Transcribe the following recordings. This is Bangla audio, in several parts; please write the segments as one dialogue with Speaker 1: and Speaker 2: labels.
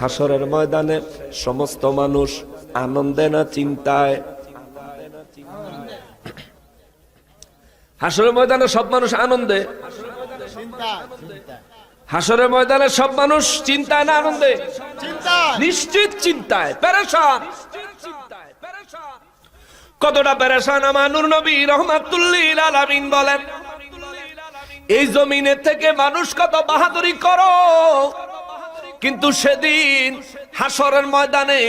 Speaker 1: হাসরের ময়দানে সমস্ত মানুষ আনন্দে না চিন্তায়। হাসরের ময়দানে সব মানুষ আনন্দে? হাসরের ময়দানে সব মানুষ চিন্তায় না আনন্দে? নিশ্চিত চিন্তায়। পেরেশান। কতটা পেরেশান আমার নূর নবী রহমাতুল্লিল আলামিন বলেন। এই জমিনে থেকে মানুষ কত বাহাদুরি করো। কিন্তু সেদিন হাসরের ময়দানে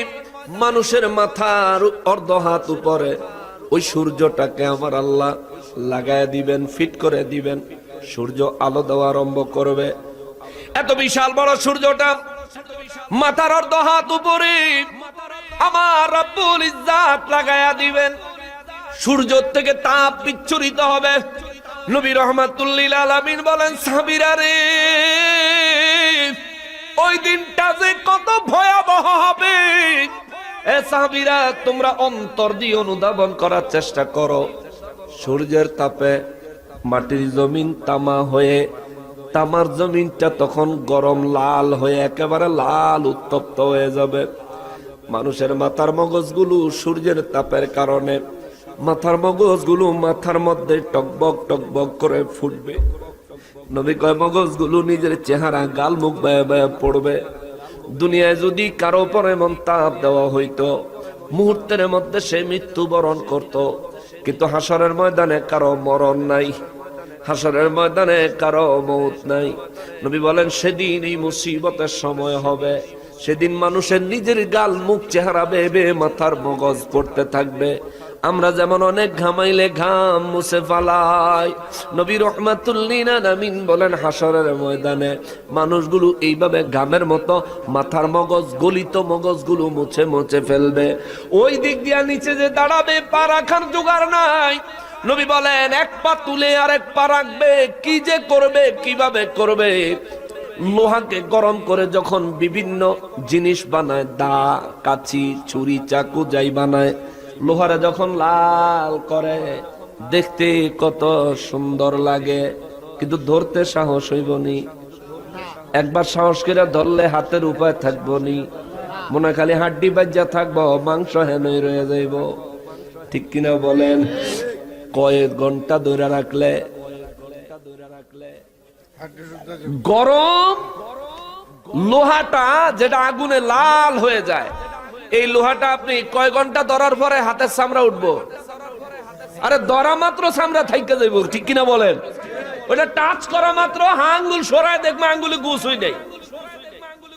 Speaker 1: মানুষের মাথার অর্ধ হাত উপরে ওই সূর্যটাকে আমার আল্লাহ লাগায় দিবেন, ফিট করে দিবেন। সূর্য আলো দেওয়া আরম্ভ করবে। এত বিশাল বড় সূর্যটা মাথার অর্ধ হাত উপরে আমার রব্বুল ইজ্জাত লাগায়া দিবেন। সূর্য থেকে তাপ বিচ্ছুরিত হবে। নবী রহমাতুল্লিল আলামিন বলেন, সাবিরা রে! ওই দিনটা যে কত ভয়াবহ হবে। এ তোমরা অন্তর দিয়ে অনুধাবন করার চেষ্টা করো। সূর্যের তাপে মাটির জমিন তামা হয়ে, তামার জমিনটা তখন গরম লাল হয়ে একেবারে লাল উত্তপ্ত হয়ে যাবে। মানুষের মাথার মগজগুলো সূর্যের তাপের কারণে, মাথার মগজগুলো মাথার মধ্যে টকবক টকবক করে ফুটবে। নবী কয় মগজগুলো নিজের চেহারা গাল মুখ বায়া বায়া পড়বে। দুনিয়ায় যদি কারও পর এমন তাপ দেওয়া হইতো, মুহূর্তের মধ্যে সে মৃত্যুবরণ করত। কিন্তু হাসরের ময়দানে কারও মরণ নাই। হাসরের ময়দানে কারও মৌত নাই। নবী বলেন, সেদিন এই মুসিবতের সময় হবে। সেদিন মানুষের নিজের গাল, মুখ, চেহারা বেবে মাথার মগজ পড়তে থাকবে। আমরা যেমন অনেক ঘামাইলে ঘাম মুছে ফালাই। নবী রহমাতুল্লিনা নামিন বলেন হাসরের ময়দানে মানুষগুলো এইভাবে ঘামের মতো মাথার মগজ, গলিত মগজগুলো মুছে মুছে ফেলবে। ওই দিক দিয়া নিচে যে দাঁড়াবে, পা রাখার জোগাড় নাই। নবী বলেন, এক পা তুলে আর এক পা রাখবে, কি যে করবে, কীভাবে করবে? লোহাকে গরম করে যখন বিভিন্ন জিনিস বানায়, দা, কাচি, ছুরি, চাকু, যাই বানায় লোহারে যখন লাল করে, দেখতে কত সুন্দর লাগে। কিন্তু ধরতে সাহস হইব নি। একবার সাহস করে ধরলে হাতের উপায় থাকব নি। মনে খালি হাড্ডি বাজ্যা থাকব, মাংস হেনই রয়ে যাইব। ঠিক কিনা বলেন? কয়েক ঘণ্টা ধরে রাখলে, গরম লোহাটা যেটা আগুনে লাল হয়ে যায়। এই লোহাটা আপনি কয় ঘণ্টা ধরার পরে হাতের চামড়া উঠবো? আরে ধরা মাত্র চামড়া থাইকে যাইব, ঠিক কিনা বলেন? ওটা টাচ করা মাত্র, আঙ্গুল সরায় দেখবে আঙ্গুলে গুছ হই নাই।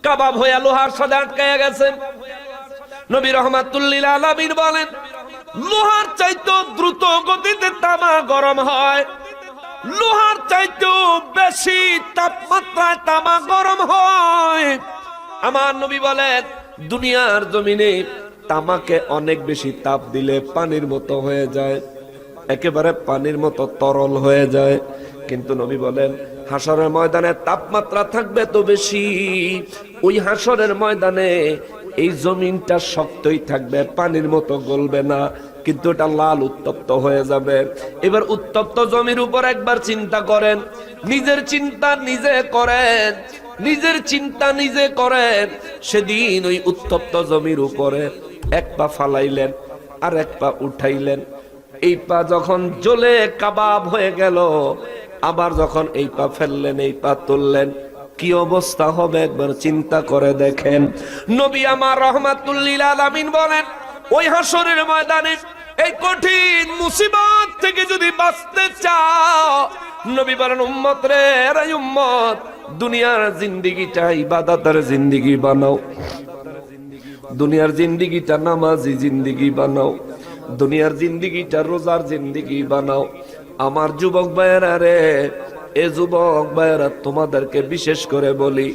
Speaker 1: কাবাব হইয়া লোহার সাথে আটকাইয়া গেছে। নবী রহমাতুল্লিল আলামিন বলেন, লোহার চাইতো দ্রুত গতিতে তামা গরম হয়। লোহার চাইতেও বেশি তাপমাত্রায় তামা গরম হয়। আমার নবী বলেন দুনিয়ার জমিনে তামাকে অনেক বেশি তাপ দিলে পানির মতো হয়ে যায়। একেবারে পানির মতো তরল হয়ে যায়। কিন্তু নবী বলেন, হাসরের ময়দানে তাপমাত্রা থাকবে তো বেশি। ওই হাসরের ময়দানে এই জমিনটা শক্তই থাকবে, পানির মতো গলবে না, কিন্তু এটা লাল উত্তপ্ত হয়ে যাবে। এবার উত্তপ্ত জমির উপর একবার চিন্তা করেন। নিজের চিন্তা নিজে করেন, নিজের চিন্তা নিজে করেন। সেদিন ওই উত্তপ্ত জমির উপরে এক পা ফালাইলেন, আর এক পা উঠাইলেন। এই পা যখন জ্বলে কাবাব হয়ে গেল, আবার যখন এই পা ফেললেন, এই পা তুললেন কি অবস্থা হবে? একবার চিন্তা করে দেখেন। নবী আমার রহমাতুল্লিল আলামিন বলেন, ওই হাসরের ময়দানে এই কঠিন মুসিবত থেকে যদি বাঁচতে চাও, নবী বলেন, উম্মত রে এরাই উম্মত, দুনিয়ার জিন্দিগিটা ইবাদতের জিন্দিগি বানাও। দুনিয়ার জিন্দিগিটা নামাজি জিন্দিগি বানাও। দুনিয়ার জিন্দিগিটা রোজার জিন্দিগি বানাও। আমার যুবক ভাইয়েরা রে এ যুবক ভাইয়েরা, তোমাদেরকে বিশেষ করে বলি,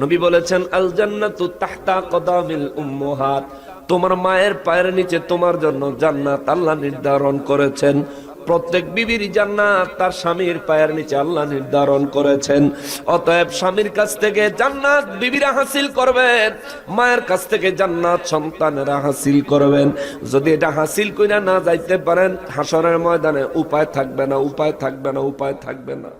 Speaker 1: নবী বলেছেন আল জান্নাতু তাহতা কদামিল উম্মাহাত। তোমার মায়ের পায়ের নিচে তোমার জন্য জান্নাত আল্লাহ নির্ধারণ করেছেন। প্রত্যেক বিবির জান্নাত তার স্বামীর পায়ের নিচে আল্লাহ নির্ধারণ করেছেন। অতএব স্বামীর কাছ থেকে জান্নাত বিবিরা হাসিল করবেন, মায়ের কাছ থেকে জান্নাত সন্তানেরা হাসিল করবেন। যদি এটা হাসিল কইরা না যাইতে পারেন, হাসরের ময়দানে উপায় থাকবে না, উপায় থাকবে না, উপায় থাকবে না।